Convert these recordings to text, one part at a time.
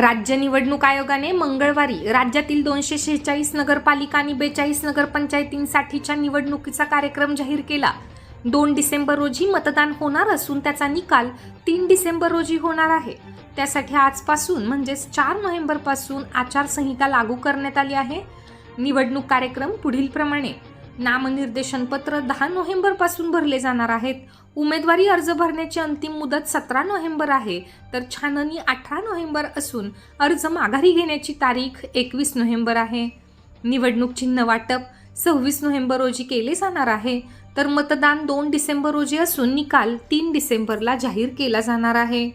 राज्य निवडणूक आयोगाने मंगळवारी राज्यातील दोनशे शेहेचाळीस नगरपालिका आणि बेचाळीस नगरपंचायतींसाठीच्या निवडणुकीचा कार्यक्रम जाहीर केला. दोन डिसेंबर रोजी मतदान होणार असून त्याचा निकाल तीन डिसेंबर रोजी होणार आहे. त्यासाठी आजपासून म्हणजेच चार नोव्हेंबरपासून आचारसंहिता लागू करण्यात आली आहे. निवडणूक कार्यक्रम पुढीलप्रमाणे. नामनिर्देशन पत्र दहा नोव्हेंबरपासून भरले जाणार आहेत. उमेदवारी अर्ज भरण्याची अंतिम मुदत सतरा नोव्हेंबर आहे. तर छाननी अठरा नोव्हेंबर असून अर्ज माघारी घेण्याची तारीख एकवीस नोव्हेंबर आहे. निवडणूक चिन्ह वाटप सव्वीस नोव्हेंबर रोजी केले जाणार आहे. तर मतदान दोन डिसेंबर रोजी असून निकाल तीन डिसेंबरला जाहीर केला जाणार आहे.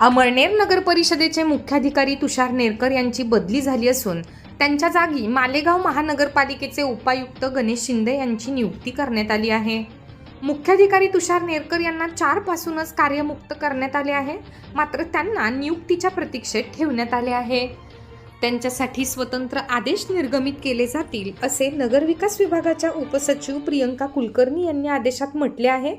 अमळनेर नगर परिषदेचे मुख्याधिकारी तुषार नेरकर यांची बदली झाली असून त्यांच्या जागी मालेगाव महानगरपालिकेचे उपायुक्त गणेश शिंदे यांची नियुक्ती करण्यात आली आहे. मुख्याधिकारी तुषार नेरकर यांना चारपासूनच कार्यमुक्त करण्यात आले आहे मात्र त्यांना नियुक्तीच्या प्रतीक्षेत ठेवण्यात आले आहे. त्यांच्यासाठी स्वतंत्र आदेश निर्गमित केले जातील असे नगरविकास विभागाच्या उपसचिव प्रियंका कुलकर्णी यांनी आदेशात म्हटले आहे.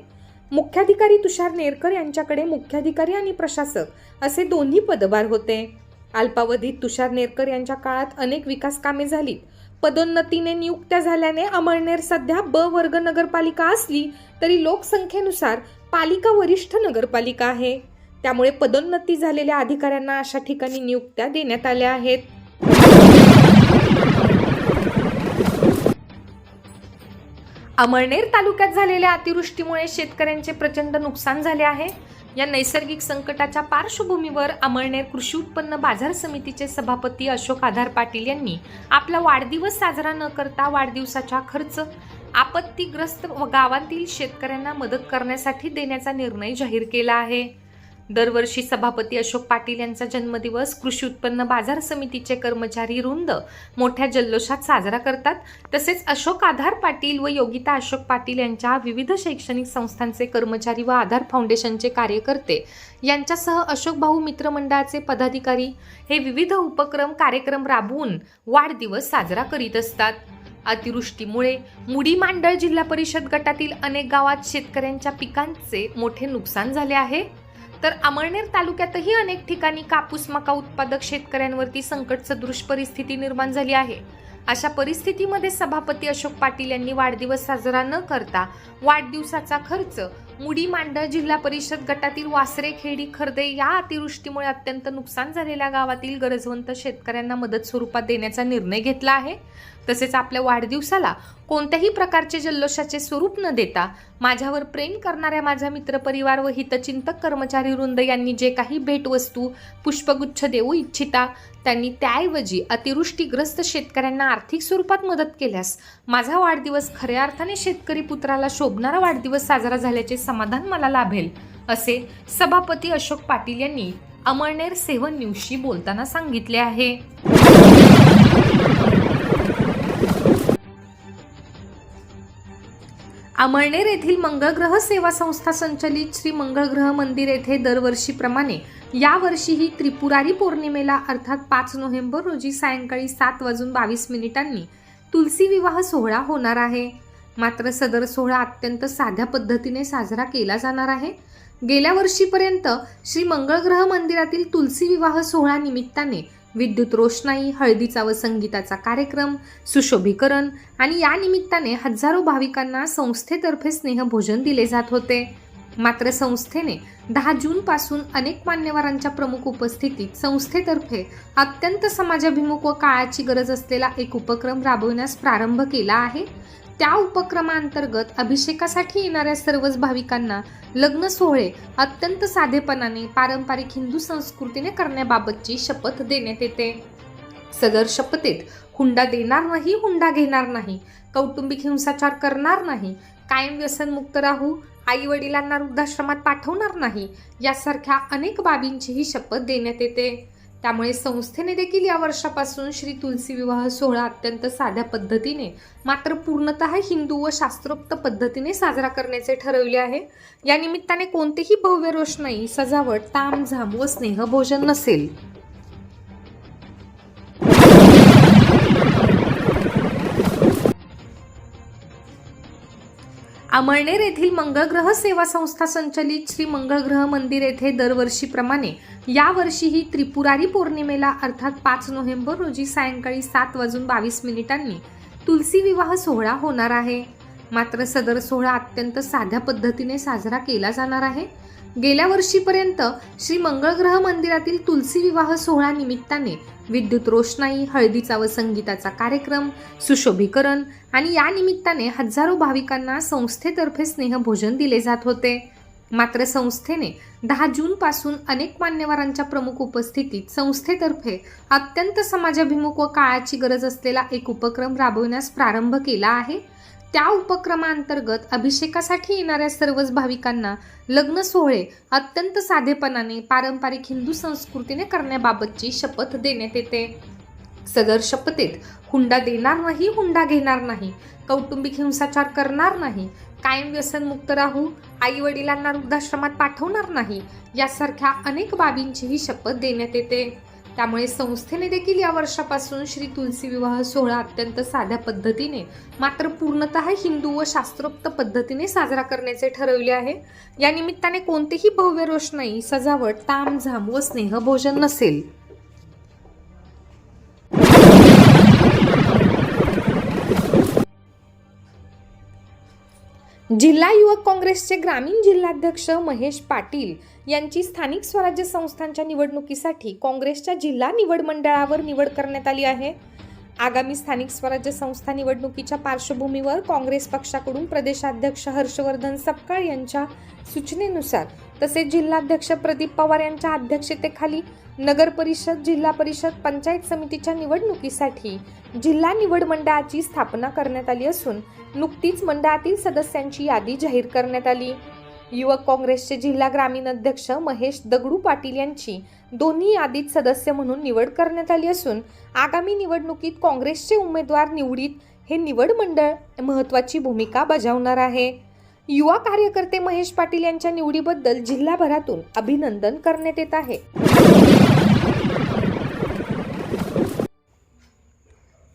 मुख्याधिकारी तुषार नेरकर यांच्याकडे मुख्याधिकारी आणि प्रशासक असे दोन्ही पदभार होते. अल्पावधीत तुषार नेरकर यांच्या काळात अनेक विकास कामे झाली. पदोन्नतीने नियुक्त्या झाल्याने अमळनेर सध्या ब वर्ग नगरपालिका असली तरी लोकसंख्येनुसार पालिका वरिष्ठ नगरपालिका आहे. त्यामुळे पदोन्नती झालेल्या अधिकाऱ्यांना अशा ठिकाणी नियुक्त्या देण्यात आल्या आहेत. अमळनेर तालुक्यात झालेल्या अतिवृष्टीमुळे शेतकऱ्यांचे प्रचंड नुकसान झाले आहे. या नैसर्गिक संकटाच्या पार्श्वभूमीवर अमळनेर कृषी उत्पन्न बाजार समितीचे सभापती अशोक आधार पाटील यांनी आपला वाढदिवस साजरा न करता वाढदिवसाचा खर्च आपत्तीग्रस्त व गावातील शेतकऱ्यांना मदत करण्यासाठी देण्याचा निर्णय जाहीर केला आहे. दरवर्षी सभापती अशोक पाटील यांचा जन्मदिवस कृषी उत्पन्न बाजार समितीचे कर्मचारी रुंद मोठ्या जल्लोषात साजरा करतात. तसेच अशोक आधार पाटील व योगिता अशोक पाटील यांच्या विविध शैक्षणिक संस्थांचे कर्मचारी व आधार फाउंडेशनचे कार्यकर्ते यांच्यासह अशोक भाऊ मित्रमंडळाचे पदाधिकारी हे विविध उपक्रम कार्यक्रम राबवून वाढदिवस साजरा करीत असतात. अतिवृष्टीमुळे मुडी मांडळ जिल्हा परिषद गटातील अनेक गावात शेतकऱ्यांच्या पिकांचे मोठे नुकसान झाले आहे. तर अमळनेर तालुक्यातही अनेक ठिकाणी कापूस मका उत्पादक शेतकऱ्यांवरती संकट सदृश परिस्थिती निर्माण झाली आहे. अशा परिस्थितीमध्ये सभापती अशोक पाटील यांनी वाढदिवस साजरा न करता वाढदिवसाचा खर्च मुडी मांडळ जिल्हा परिषद गटातील वासरे खेडी खर्दे या अतिवृष्टीमुळे अत्यंत नुकसान झालेल्या गावातील गरजवंत शेतकऱ्यांना मदत स्वरूपात देण्याचा निर्णय घेतला आहे. तसेच आपल्या वाढदिवसाला कोणत्याही प्रकारचे जल्लोषाचे स्वरूप न देता माझ्यावर प्रेम करणाऱ्या माझा मित्रपरिवार व हितचिंतक कर्मचारी वृंद यांनी जे काही भेटवस्तू पुष्पगुच्छ देऊ इच्छिता त्यांनी त्याऐवजी अतिवृष्टीग्रस्त शेतकऱ्यांना आर्थिक स्वरूपात मदत केल्यास माझा वाढदिवस खऱ्या अर्थाने शेतकरी पुत्राला शोभणारा वाढदिवस साजरा झाल्याचे समाधान मला लाभेल असे सभापती अशोक पाटील यांनी अमळनेर सेवन न्यूजशी बोलताना सांगितले आहे. अमळनेर येथील मंगळग्रह सेवा संस्था संचलित श्री मंगळग्रह मंदिर येथे दरवर्षीप्रमाणे यावर्षीही त्रिपुरारी पौर्णिमेला अर्थात पाच नोव्हेंबर रोजी सायंकाळी सात वाजून बावीस मिनिटांनी तुलसी विवाह सोहळा होणार आहे. मात्र सदर सोहळा अत्यंत साध्या पद्धतीने साजरा केला जाणार आहे. गेल्या वर्षीपर्यंत श्री मंगळग्रह मंदिरातील तुलसी विवाह सोहळा निमित्ताने विद्युत रोषणाई हळदीचा व संगीताचा कार्यक्रम सुशोभीकरण आणि या निमित्ताने हजारो भाविकांना संस्थेतर्फे स्नेहभोजन दिले जात होते. मात्र संस्थेने दहा जून पासून अनेक मान्यवरांच्या प्रमुख उपस्थितीत संस्थेतर्फे अत्यंत समाजाभिमुख व काळाची गरज असलेला एक उपक्रम राबविण्यास प्रारंभ केला आहे. त्या उपक्रमांतर्गत अभिषेकासाठी येणाऱ्या सर्वच भाविकांना लग्न सोहळे अत्यंत साधेपणाने पारंपरिक हिंदू संस्कृतीने करण्याबाबतची शपथ देण्यात येते. सदर शपथेत हुंडा देणार नाही हुंडा घेणार नाही कौटुंबिक हिंसाचार करणार नाही कायम व्यसनमुक्त राहू आई वडिलांना वृद्धाश्रमात पाठवणार नाही यासारख्या अनेक बाबींचीही शपथ देण्यात येते. त्यामुळे संस्थेने देखील या वर्षापासून श्री तुलसी विवाह सोहळा अत्यंत साध्या पद्धतीने मात्र पूर्णतः हिंदू व शास्त्रोक्त पद्धतीने साजरा करण्याचे ठरवले आहे. या निमित्ताने कोणतेही भव्य रोषणाई सजावट तामझाम व स्नेहभोजन नसेल. अमळनेर येथील मंगळग्रह सेवा संस्था संचलित श्री मंगळग्रह मंदिर येथे दरवर्षीप्रमाणे यावर्षीही त्रिपुरारी पौर्णिमेला अर्थात पाच नोव्हेंबर रोजी सायंकाळी सात वाजून बावीस मिनिटांनी तुलसी विवाह सोहळा होणार आहे. मात्र सदर सोहळा अत्यंत साध्या पद्धतीने साजरा केला जाणार आहे. गेल्या वर्षीपर्यंत श्री मंगळग्रह मंदिरातील तुलसी विवाह सोहळा निमित्ताने विद्युत रोषणाई हळदीचा व संगीताचा कार्यक्रम सुशोभीकरण आणि या निमित्ताने हजारो भाविकांना संस्थेतर्फे स्नेहभोजन दिले जात होते. मात्र संस्थेने दहा जूनपासून अनेक मान्यवरांच्या प्रमुख उपस्थितीत संस्थेतर्फे अत्यंत समाजाभिमुख व काळाची गरज असलेला एक उपक्रम राबविण्यास प्रारंभ केला आहे. त्या उपक्रमांतर्गत अभिषेकासाठी येणाऱ्या सर्वच भाविकांना लग्न सोहळे अत्यंत साधेपणाने पारंपरिक हिंदू संस्कृतीने करण्याबाबतची शपथ देण्यात येते. सदर शपथेत हुंडा देणार नाही हुंडा घेणार नाही कौटुंबिक हिंसाचार करणार नाही कायम व्यसनमुक्त राहू आई वडिलांना वृद्धाश्रमात पाठवणार नाही यासारख्या अनेक बाबींचीही शपथ देण्यात येते. त्यामुळे संस्थेने देखील या वर्षापासून श्री तुलसी विवाह सोहळा अत्यंत साध्या पद्धतीने मात्र पूर्णतः हिंदू व शास्त्रोक्त पद्धतीने साजरा करण्याचे ठरवले आहे. या निमित्ताने कोणतेही भव्य रोषणाई सजावट तामझाम व स्नेहभोजन नसेल. जिल्हा युवक काँग्रेसचे ग्रामीण जिल्हाध्यक्ष महेश पाटील यांची स्थानिक स्वराज्य संस्थांच्या निवडणुकीसाठी काँग्रेसच्या जिल्हा निवड मंडळावर निवड करण्यात आली आहे. आगामी स्थानिक स्वराज्य संस्था निवडणुकीच्या पार्श्वभूमीवर काँग्रेस पक्षाकडून प्रदेशाध्यक्ष हर्षवर्धन सपकाळ यांच्या सूचनेनुसार तसेच जिल्हाध्यक्ष प्रदीप पवार यांच्या अध्यक्षतेखाली नगर परिषद जिल्हा परिषद पंचायत समितीच्या निवडणुकीसाठी जिल्हा निवड मंडळाची स्थापना करण्यात आली असून नुकतीच मंडळातील सदस्यांची यादी जाहीर करण्यात आली. युवक काँग्रेसचे जिल्हा ग्रामीण अध्यक्ष महेश दगडू पाटील यांची दोन्ही यादीत सदस्य म्हणून निवड करण्यात आली असून आगामी निवडणुकीत काँग्रेसचे उमेदवार निवडीत हे निवड मंडळ महत्त्वाची भूमिका बजावणार आहे. युवा कार्यकर्ते महेश पाटील यांच्या निवडीबद्दल जिल्हाभरातून अभिनंदन करण्यात येत आहे.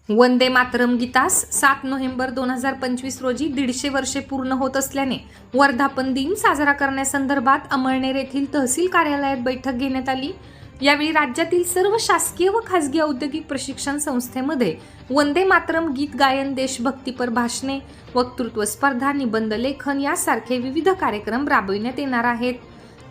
वंदे मातरम गीतास सात नोव्हेंबर दोन हजार पंचवीस रोजी दीडशे वर्षे पूर्ण होत असल्याने वर्धापन दिन साजरा करण्यासंदर्भात अमळनेर येथील तहसील कार्यालयात बैठक घेण्यात आली. यावेळी राज्यातील सर्व शासकीय व खासगी औद्योगिक प्रशिक्षण संस्थेमध्ये वंदे मातरम गीत गायन देशभक्तीपर भाषणे वक्तृत्व स्पर्धा निबंध लेखन यासारखे विविध कार्यक्रम राबविण्यात येणार आहेत.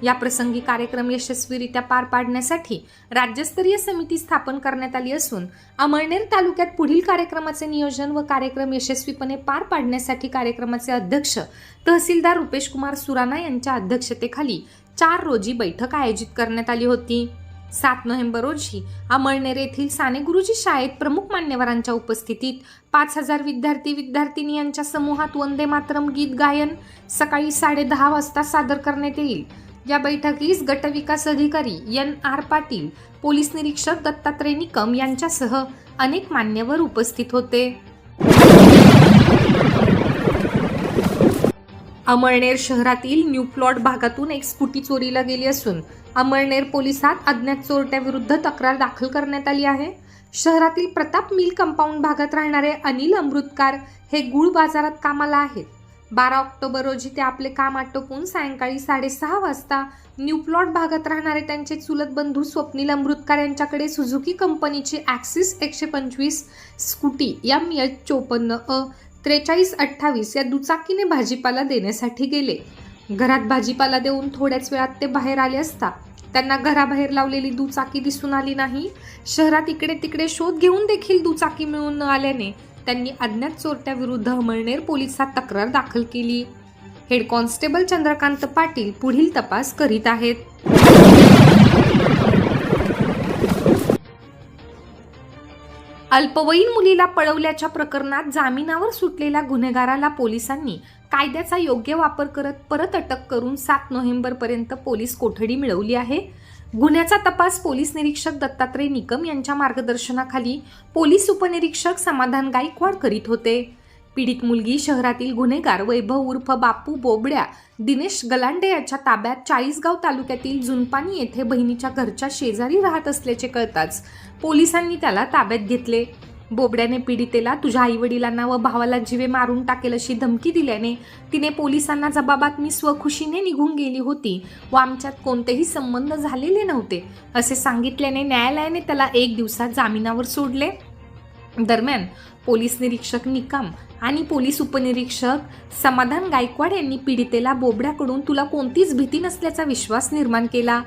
या प्रसंगी कार्यक्रम यशस्वीरित्या पार पाडण्यासाठी राज्यस्तरीय समिती स्थापन करण्यात आली असून अमळनेर तालुक्यात पुढील कार्यक्रमाचे नियोजन व कार्यक्रम यशस्वीपणे पार पाडण्यासाठी कार्यक्रमाचे अध्यक्ष तहसीलदार रुपेश कुमार सुराणा यांच्या अध्यक्षतेखाली चार रोजी बैठक आयोजित करण्यात आली होती. सात नोव्हेंबर रोजी अमळनेर येथील साने गुरुजी शाळेत प्रमुख मान्यवरांच्या उपस्थितीत पाच हजार विद्यार्थी विद्यार्थिनी यांच्या समूहात वंदे मातरम गीत गायन सकाळी साडेदहा वाजता सादर करण्यात येईल. या बैठकीस गटविकास अधिकारी एन आर पाटील पोलीस निरीक्षक दत्तात्रय निकम यांच्यासह अनेक मान्यवर उपस्थित होते. अमळनेर शहरातील न्यू प्लॉट भागातून एक स्कूटी चोरीला गेली असून अमळनेर पोलिसात अज्ञात चोरट्याविरुद्ध तक्रार दाखल करण्यात आली आहे. शहरातील प्रताप मिल कंपाऊंड भागात राहणारे अनिल अमृतकार हे गुळ बाजारात कामाला आहेत. बारा ऑक्टोबर रोजी ते आपले काम आटोपून सायंकाळी साडेसहा वाजता न्यूप्लॉट भागात राहणारे त्यांचे चुलत बंधू स्वप्नील अमृतकार यांच्याकडे सुझुकी कंपनीची ॲक्सिस एकशे पंचवीस स्कूटी एम एच चोपन्न अ त्रेचाळीस अठ्ठावीस या दुचाकीने भाजीपाला देण्यासाठी गेले. घरात भाजीपाला देऊन थोड्याच वेळात ते बाहेर आले असता त्यांना घराबाहेर लावलेली दुचाकी दिसून आली नाही. शहरात इकडे तिकडे शोध घेऊन देखील दुचाकी मिळून न आल्याने त्यांनी अज्ञात चोरट्याविरुद्ध अमळनेर पोलिसात तक्रार दाखल केली. हेड कॉन्स्टेबल चंद्रकांत पाटील पुढील तपास करीत आहेत. अल्पवयीन मुलीला पळवल्याच्या प्रकरणात जामिनावर सुटलेल्या गुन्हेगाराला पोलिसांनी कायद्याचा योग्य वापर करत परत अटक करून सात नोव्हेंबरपर्यंत पोलीस कोठडी मिळवली आहे. गुन्ह्याचा तपास पोलीस निरीक्षक दत्तात्रय निकम यांच्या मार्गदर्शनाखाली पोलीस उपनिरीक्षक समाधान गायकवाड करीत होते. पीडित मुलगी शहरातील गुन्हेगार वैभव उर्फ बापू बोबड्या दिनेश गलांडे याच्या ताब्यात चाळीसगाव तालुक्यातील जुनपानी येथे बहिणीच्या घरच्या शेजारी राहत असल्याचे कळताच पोलिसांनी त्याला ताब्यात घेतले. बोबड्याने पीडितेला तुझ्या आईवडिलांना व भावाला जिवे मारून टाकेल अशी धमकी दिल्याने तिने पोलिसांना जबाबात मी स्वखुशीने निघून गेली होती व आमच्यात कोणतेही संबंध झालेले नव्हते असे सांगितल्याने न्यायालयाने त्याला एक दिवसात जामिनावर सोडले. दरम्यान पोलीस निरीक्षक निकम आणि पोलीस उपनिरीक्षक समाधान गायकवाड यांनी पीडितेला बोबड्याकडून तुला कोणतीच भीती नसल्याचा विश्वास निर्माण केला.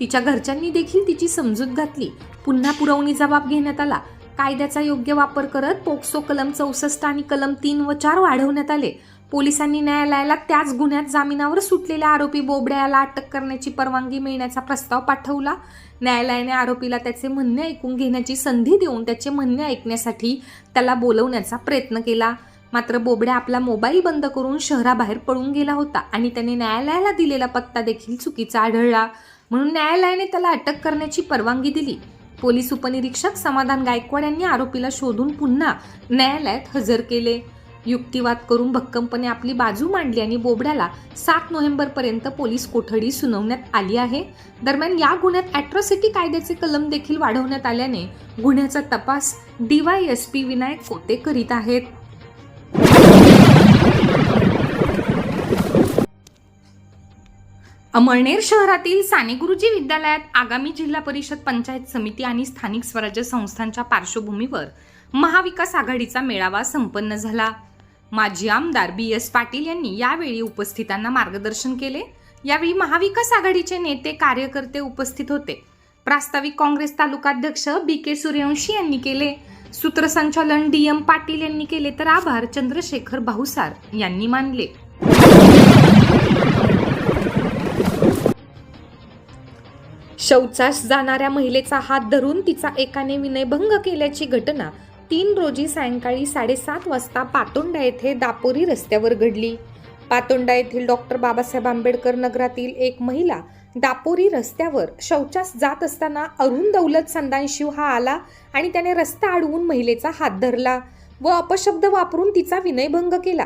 तिच्या घरच्यांनी देखील तिची समजूत घातली. पुन्हा पुरवणी जबाब घेण्यात आला. कायद्याचा योग्य वापर करत पोक्सो कलम चौसष्ट आणि कलम तीन व चार वाढवण्यात आले. पोलिसांनी न्यायालयाला त्याच गुन्ह्यात जामिनावर सुटलेल्या आरोपी बोबड्याला अटक करण्याची परवानगी मिळण्याचा प्रस्ताव पाठवला. न्यायालयाने आरोपीला त्याचे म्हणणे ऐकून घेण्याची संधी देऊन त्याचे म्हणणे ऐकण्यासाठी त्याला बोलवण्याचा प्रयत्न केला. मात्र बोबड्या आपला मोबाईल बंद करून शहराबाहेर पळून गेला होता आणि त्याने न्यायालयाला दिलेला पत्ता देखील चुकीचा आढळला. म्हणून न्यायालयाने त्याला अटक करण्याची परवानगी दिली. पोलीस उपनिरीक्षक समाधान गायकवाड यांनी आरोपीला शोधून पुन्हा न्यायालयात हजर केले. युक्तिवाद करून भक्कमपणे आपली बाजू मांडली आणि बोबड्याला सात नोव्हेंबरपर्यंत पोलीस कोठडी सुनावण्यात आली आहे. दरम्यान या गुन्ह्यात अॅट्रॉसिटी कायद्याचे कलम देखील वाढवण्यात आल्याने गुन्ह्याचा तपास डीवायएसपी विनायक कोते करीत आहेत. अमळनेर शहरातील साने गुरुजी विद्यालयात आगामी जिल्हा परिषद पंचायत समिती आणि स्थानिक स्वराज्य संस्थांच्या पार्श्वभूमीवर महाविकास आघाडीचा मेळावा संपन्न झाला. माजी आमदार बी एस पाटील यांनी यावेळी उपस्थितांना मार्गदर्शन केले. यावेळी महाविकास आघाडीचे नेते कार्यकर्ते उपस्थित होते. प्रास्ताविक काँग्रेस तालुकाध्यक्ष बी के सूर्यवंशी यांनी केले. सूत्रसंचालन डी एम पाटील यांनी केले तर आभार चंद्रशेखर भाऊसार यांनी मानले. शौचास जाणाऱ्या महिलेचा हात धरून तिचा एकाने विनयभंग केल्याची घटना तीन रोजी सायंकाळी साडेसात वाजता पातोंडा येथे दापोरी रस्त्यावर घडली. पातोंडा येथील डॉक्टर बाबासाहेब आंबेडकर नगरातील एक महिला दापोरी रस्त्यावर शौचास जात असताना अरुण दौलत संदानशिव हा आला आणि त्याने रस्ता अडवून महिलेचा हात धरला व अपशब्द वापरून तिचा विनयभंग केला.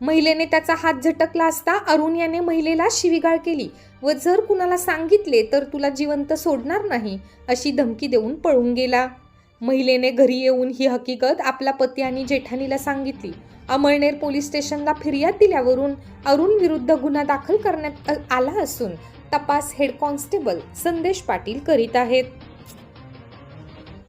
महिलेने त्याचा हात झटकला असता अरुण याने महिलेला शिवीगाळ केली. व जर कुणाला सांगितले तर तुला जिवंत सोडणार नाही अशी धमकी देऊन पळून गेला. महिलेने घरी येऊन ही हकीकत आपला पती आणि जेठानीला सांगितली. अमळनेर पोलीस स्टेशनला फिर्याद दिल्यावरून अरुण विरुद्ध गुन्हा दाखल करण्यात आला असून तपास हेड कॉन्स्टेबल संदेश पाटील करीत आहेत.